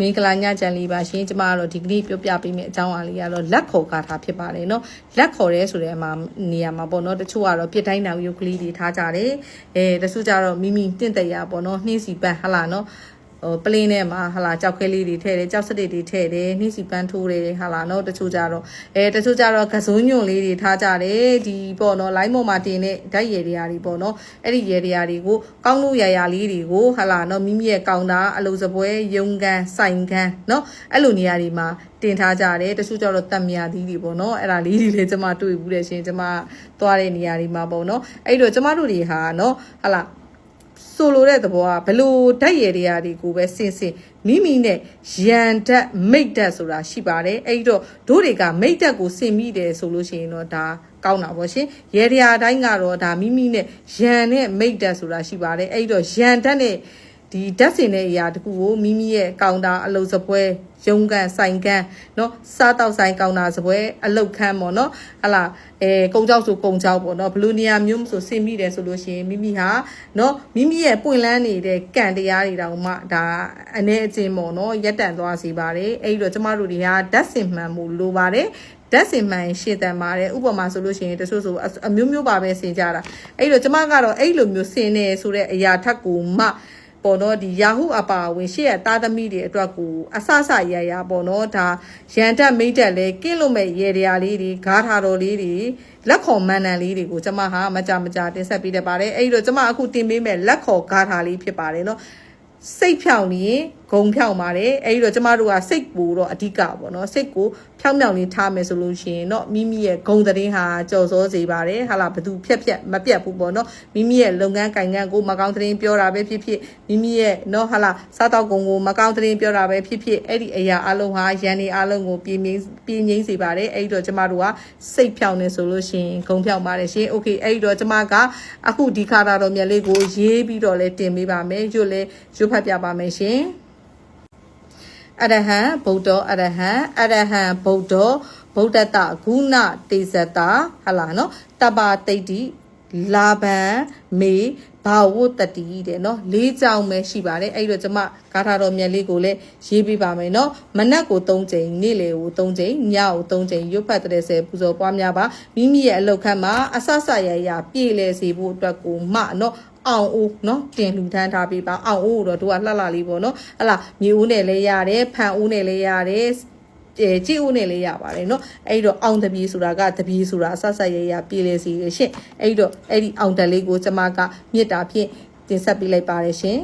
မင်္ဂလာညချမ်းလေးပါရှင်ကျမကတော့ဒီကနေ့ပြောပြပေးမယ့်အကြောင်းအရာလေးကတော့လက်ခေါ်ကားထားဖြစ်ပါတယ်เนาะလက်ခေါ်ရဲဆိုတဲ့အမှာနေရာမှာပေါ့เนาะတချို့ကတော့ပြစ်တိုင်းတောင်ရုပ်ကလေးတွေထားကြတယ်အဲတချို့ကျတော့မိမိတင့်တရာပေါ့เนาะနှင်းစီပန်းဟလာเนาะ ဟိုပလင်းထဲမှာဟာလာကြောက်ခဲလေးတွေထည့်တယ်ကြောက်စတစ်တွေထည့်တယ်နှိစီပန်းထိုးတယ်ဟာလာနော်တချို့ကြတော့အဲတချို့ကြတော့ကစုံညွန့်လေးတွေထားကြတယ်ဒီပေါ့နော်လိုင်းပေါ်မှာတင်တဲ့ဓာတ်ရည်တွေရာတွေပေါ့နော်အဲ့ဒီရည်တွေရာတွေကိုကောင်းလို့ရရလေးတွေကိုဟာလာနော်မိမိရဲ့ကောင်းတာအလုပ်စပွဲယုံကန်စိုင်ကန်နော်အဲ့လိုနေရာတွေမှာတင်ထားကြတယ်တချို့ကြတော့တတ်မြာသီးတွေပေါ့နော်အဲ့ဒါလေးတွေလည်းကျွန်မတွေ့ဘူးတယ်ရှင်ကျွန်မသွားတဲ့နေရာတွေမှာပေါ့နော်အဲ့တော့ကျွန်မတို့တွေဟာနော်ဟာလာ ဆိုလိုတဲ့သဘောကဘလို့ဓာတ်ရည်တွေကတွေကိုပဲစင်စင်မိမိနဲ့ရန်ဓာတ်မိတ်ဓာတ်ဆိုတာရှိပါတယ်အဲ့တော့တို့တွေကမိတ်ဓာတ်ကိုစင်မိတယ်ဆိုလို့ရှိရင်တော့ဒါကောင်းတာပေါ့ရှင်ရေဒီယာတိုင်းကတော့ဒါမိမိနဲ့ရန်နဲ့မိတ်ဓာတ်ဆိုတာရှိပါတယ်အဲ့တော့ရန်ဓာတ်နဲ့ ဒီဓာတ်စင်တဲ့အရာတခုကိုမိမိရဲ့ကောင်တာအလုပ်စပွဲရုံကန်ဆိုင်ကန်เนาะစားတောက်ဆိုင်ကောင်တာစပွဲအလုတ်ခန်းပေါ့เนาะဟလာအဲကုံကြောက်ဆိုကုံကြောက်ပေါ့เนาะဘလူနီယာမျိုးဆိုစင်မိတယ်ဆိုလို့ရှိရင်မိမိဟာเนาะမိမိရဲ့ပွင့်လန်းနေတဲ့ကံတရားတွေတောင်မှဒါအနေအချင်းပေါ့เนาะရက်တန်သွားစီပါတယ်အဲ့ဒီတော့ကျမတို့တွေဟာဓာတ်စင်မှန်မှုလိုပါတယ်ဓာတ်စင်မှန်ရှင်းတန်ပါတယ်ဥပမာဆိုလို့ရှိရင်တချို့ဆိုအမျိုးမျိုးပါပဲဆင်ကြတာအဲ့တော့ကျမကတော့အဲ့လိုမျိုးဆင်နေဆိုတဲ့အရာထက်ကိုမှ ပေါ်တော့ဒီယာဟုအပါဝင်ရှေ့ရတာသမီတွေအတွက်ကိုအဆဆရရပေါ်တော့ဒါရန်တက်မိတ်တက်လဲကင်းလို့မဲ့ရေတရာလေးတွေဂါထာတော်လေးတွေလက်ခေါ်မန်နန်လေးတွေကိုကျမဟာမကြမကြတင်ဆက်ပေးတတ်ပါတယ်အဲ့ဒီတော့ကျမအခုတင်ပေးမဲ့လက်ခေါ်ဂါထာလေးဖြစ်ပါတယ်နော် စိတ်ဖြောင်ရင်ဂုံဖြောင်ပါတယ်အဲ့ဒီတော့ကျမတို့ကစိတ်ကိုတော့အဓိကပေါ့နော်စိတ်ကိုဖြောင်ဖြောင်လေးထားမယ်ဆိုလို့ရှိရင်တော့မိမိရဲ့ဂုံသတင်းဟာကြော်စောစေပါတယ်ဟာလာဘသူဖြက်ဖြက်မပြတ်ဘူးပေါ့နော်မိမိရဲ့လုပ်ငန်းကိုင်ငန်းကိုမကောင်းသတင်းပြောတာပဲဖြစ်ဖြစ်မိမိရဲ့နော်ဟာလာစားတော့ကုန်ကိုမကောင်းသတင်းပြောတာပဲဖြစ်ဖြစ်အဲ့ဒီအရာအလုံးဟာရန်နေအလုံးကိုပြင်းပြင်းပြင်းငိမ့်စေပါတယ်အဲ့ဒီတော့ကျမတို့ကစိတ်ဖြောင်နေဆိုလို့ရှိရင်ဂုံဖြောင်ပါတယ်ရှင်โอเคအဲ့ဒီတော့ကျမကအခုဒီခါတာတော်မြတ်လေးကိုရေးပြီးတော့လဲတင်ပေးပါမယ်ရွတ်လဲရွတ် ဖတ်ပြပါမယ်ရှင်အရဟံဗုဒ္ဓအရဟံအရဟံဗုဒ္ဓဗုဒ္ဓတဂုဏတေဇတာဟလာနော်တပ္ပတိတ်တိ လာဘံမေဘာဝတ္တိတဲ့နော်လေးကြောင်ပဲရှိပါတယ်အဲ့တော့ကျမဂါထာတော်မြတ်လေးကိုလည်းရေးပေးပါမယ်နော်မနက်ကို3ချိန်နေ့လယ်ကို3ချိန်ညကို3ချိန်ရွတ်ဖတ်တဲ့ဆယ်ပူဇော်ပွားများပါမိမိရဲ့အလောက်ခန့်မှာအဆဆရရပြည့်လဲစေဖို့အတွက်ကိုမှနော်အောင်ဦးเนาะတင်လူထမ်းထားပေးပါအောင်ဦးတော့တို့ကလှလှလေးပေါ့เนาะဟလာမြေဦးနဲ့လည်းရတယ်ဖန်ဦးနဲ့လည်းရတယ် အဲကြည့်ဦးနဲ့လေးရပါတယ်เนาะအဲ့တော့အောင်တပီဆိုတာကတပီဆိုတာအဆက်ဆက်ရရပြေးလေစီရှင့်အဲ့တော့အဲ့ဒီအောင်တလေးကိုကျမကမြစ်တာဖြင့်တင်ဆက်ပေးလိုက်ပါတယ်ရှင်